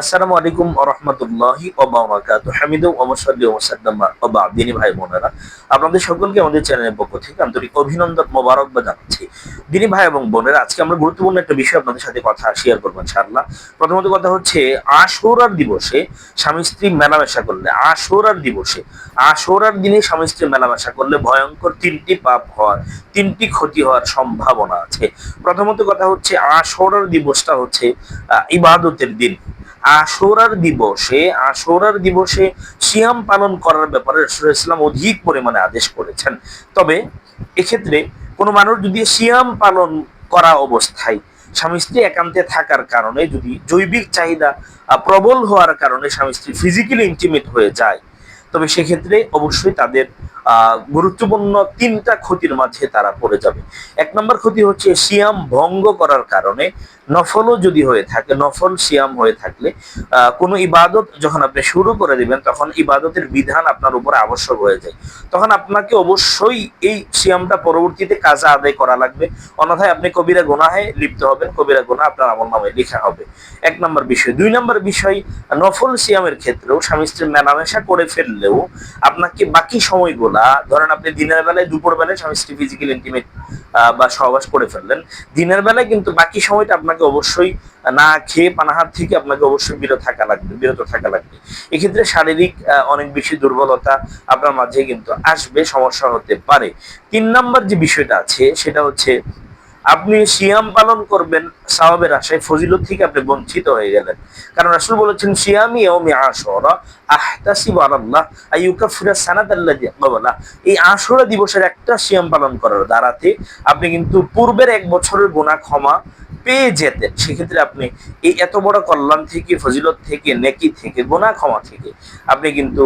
আসসালামু আলাইকুম রহমতুল্লাহি ওবারাকাতু হামিদু ওয়া মুসাল্লি ওয়া মুসাল্লামা ওয়া বা'দ। দিনী ভাই বোনেরা, আপনাদের সকলকে আমাদের চ্যানেলের পক্ষ থেকে আন্তরিক অভিনন্দন মোবারকবাদ জানাচ্ছি। দিনী ভাই এবং বোনেরা, আজকে আমরা গুরুত্বপূর্ণ একটা বিষয় আপনাদের সাথে কথা শেয়ার করব ইনশাআল্লাহ। প্রথমত কথা হচ্ছে, আশুরার দিবসে স্বামী স্ত্রী মেলামেশা করলে, আশুরার দিবসে, আশুরার দিনে স্বামী স্ত্রী মেলামেশা করলে ভয়ঙ্কর তিনটি পাপ হওয়ার, তিনটি ক্ষতি হওয়ার সম্ভাবনা আছে। প্রথমত কথা হচ্ছে, আশুরার দিবসটা হচ্ছে ইবাদতের দিন। আশোরার দিবসে আশোরার দিবসে সিয়াম পালন করার ব্যাপারে ইসলাম অধিক পরিমাণে আদেশ করেছেন। তবে এক্ষেত্রে কোনো মানুষ যদি সিয়াম পালন করা অবস্থায় স্বামী স্ত্রী একান্তে থাকার কারণে, যদি জৈবিক চাহিদা প্রবল হওয়ার কারণে স্বামী স্ত্রী ফিজিক্যালি ইন্টিমেট হয়ে যায়, তবে সেক্ষেত্রে অবশ্যই তাদের গুরুত্বপূর্ণ তিনটা ক্ষতির মাঝে তারা পড়ে যাবে। এক নম্বর ক্ষতি হচ্ছে সিয়াম ভঙ্গ করার কারণে নফলও যদি হয়ে থাকে, নফল সিয়াম হয়ে থাকলে কোনো ইবাদত যখন আপনি শুরু করে দিবেন, তখন ইবাদতের বিধান আপনার উপরে আবশ্যক হয়ে যায়। তখন আপনাকে অবশ্যই এই সিয়ামটা পরবর্তীতে কাজা আদায় করা লাগবে। অন্যথায় আপনি কবিরা গোনাহে লিপ্ত হবেন, কবিরা গোনা আপনার আমল নামে লেখা হবে। এক নম্বর বিষয়। দুই নম্বর বিষয়, নফল সিয়ামের ক্ষেত্রেও স্বামী স্ত্রীর মেলামেশা করে ফেললেও আপনাকে বাকি সময়গুলা ধরেন আপনি দিনের বেলায়, দুপুর বেলায় স্বামী স্ত্রী ফিজিক্যাল ইন্টিমেট বা সহবাস করে ফেললেন। দিনের বেলায় কিন্তু বাকি সময়টা আপনাকে অবশ্যই না খেয়ে পানাহার থেকে আপনাকে অবশ্যই বিরত থাকা লাগবে, বিরত থাকা লাগবে। এক্ষেত্রে শারীরিক অনেক বেশি দুর্বলতা আপনার মাঝে কিন্তু আসবে, সমস্যা হতে পারে। তিন নাম্বার যে বিষয়টা আছে, সেটা হচ্ছে আপনি সিয়াম পালন করবেন সাহাবের আশায় ফজিলত থেকে আপনি বঞ্চিত হয়ে গেলেন। কারণ রাসূল বলেছেন, সিয়ামি ইয়াউমি আশুরা আহতাসিবু আলাল্লাহ আইয়ুকাফিরা সানাতাল্লাযী এই আশুরা দিবসের একটা সিয়াম পালন করার দ্বারাতে আপনি কিন্তু পূর্বের এক বছরের গুনাহ ক্ষমা পেয়ে যেতেন। সেক্ষেত্রে আপনি এই এত বড় কল্যাণ থেকে, ফজিলত থেকে, নেকি থেকে গোনা ক্ষমা থেকে আপনি কিন্তু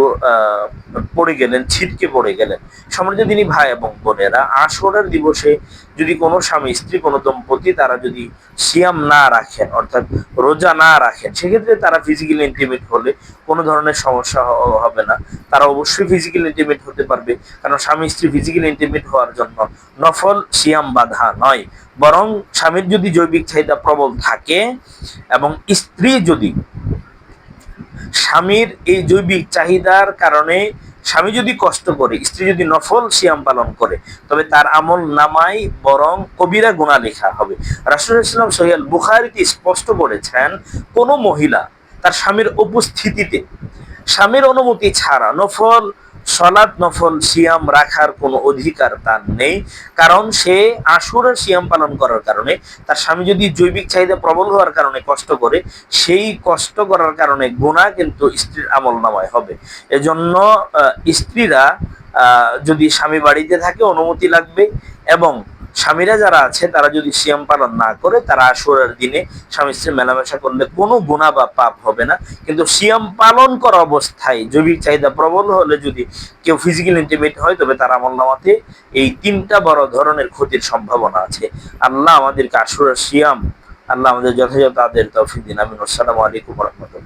পড়ে গেলেন, ছিটকে পড়ে গেলেন। সম্মানিত তিনি ভাই এবং বোনেরা, আশরের দিবসে যদি কোনো স্বামী, স্ত্রী, কোনো দম্পতি তারা যদি সিয়াম না রাখেন, অর্থাৎ রোজা না রাখেন, সেক্ষেত্রে তারা ফিজিক্যাল ইন্টিমেট হলে কোনো ধরনের সমস্যা হবে না। তারা অবশ্যই ফিজিক্যাল ইন্টিমেট হতে পারবে, কারণ স্বামী, স্ত্রী ফিজিক্যাল ইন্টিমেট হওয়ার জন্য নফল সিয়াম বাধা নয়। বরং স্বামীর যদি জৈবিক চাহিদা প্রবল থাকে এবং স্ত্রী যদি স্বামীর এই জৈবিক চাহিদার কারণে স্বামী যদি কষ্ট করে, স্ত্রী যদি নফল সিয়াম পালন করে, তবে তার আমল নামাই বরং কবিরা গুণা লেখা হবে। রাসুল ইসলাম সৈয়াল বুখারিতে স্পষ্ট বলেছেন, কোনো মহিলা তার স্বামীর উপস্থিতিতে, স্বামীর অনুমতি ছাড়া নফল সলাৎ নফল সিয়াম রাখার কোনো অধিকার তার নেই, কারণ সে আশুরা সিয়াম পালন করার কারণে, তার স্বামী যদি জৈবিক চাহিদা প্রবল হওয়ার কারণে কষ্ট করে, সেই কষ্ট করার কারণে গুণা কিন্তু স্ত্রীর আমল নামায় হবে। এজন্য স্ত্রীরা যদি স্বামী বাড়িতে থাকে, অনুমতি লাগবে এবং স্বামীরা যারা আছে, তারা যদি সিয়াম পালন না করে, তারা আসরের দিনে স্বামী স্ত্রী মেলামেশা করলে কোনো গুণা বা পাপ হবে না। কিন্তু সিয়াম পালন করা অবস্থায় জৈবিক চাহিদা প্রবল হলে যদি কেউ ফিজিক্যাল ইন্টিমেট হয়, তবে তার আমল নামাতে এই তিনটা বড় ধরনের ক্ষতির সম্ভাবনা আছে। আল্লাহ আমাদেরকে আসরের সিয়াম, আল্লাহ আমাদের যথাযথ আদের তৌফিক দিন। আমিন। আসসালামু আলাইকুম রহমতুল্লাহ।